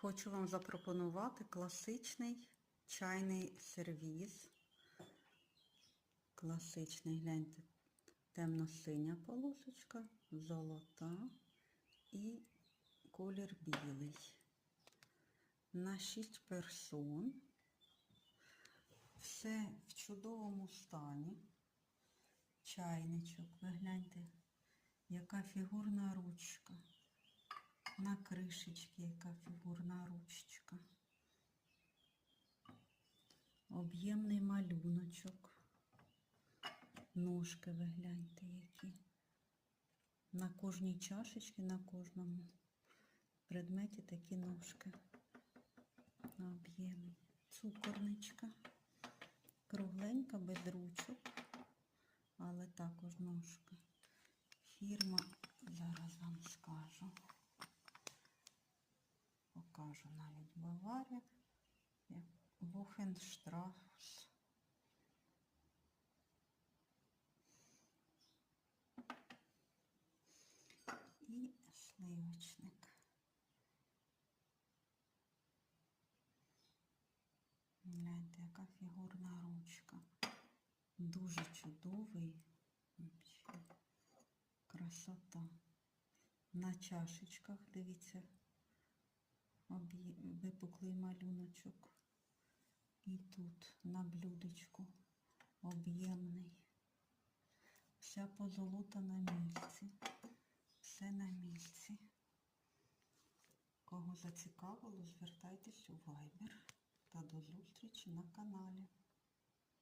Хочу вам запропонувати класичний чайний сервіз. Класичний, гляньте, темно-синя полосочка, золота і колір білий. На 6 персон. Все в чудовому стані. Чайничок, ви гляньте, яка фігурна ручка. На кришечці яка фігурна ручечка. Об'ємний малюночок. Ножки ви гляньте які. На кожній чашечці, на кожному предметі такі ножки. На об'ємі. Цукорничка. Кругленька, без ручок, але також ножка. Фірма, зараз вам скажу. Покажу навіть Баварія. як Вохенштрафс. І сливочник. Гляньте, яка фігурна ручка. Дуже чудовий. Красота. На чашечках, дивіться, випуклий малюночок. І тут на блюдечку об'ємний. Вся позолота на місці. Все на місці. Кого зацікавило, звертайтесь у Viber та до зустрічі на каналі.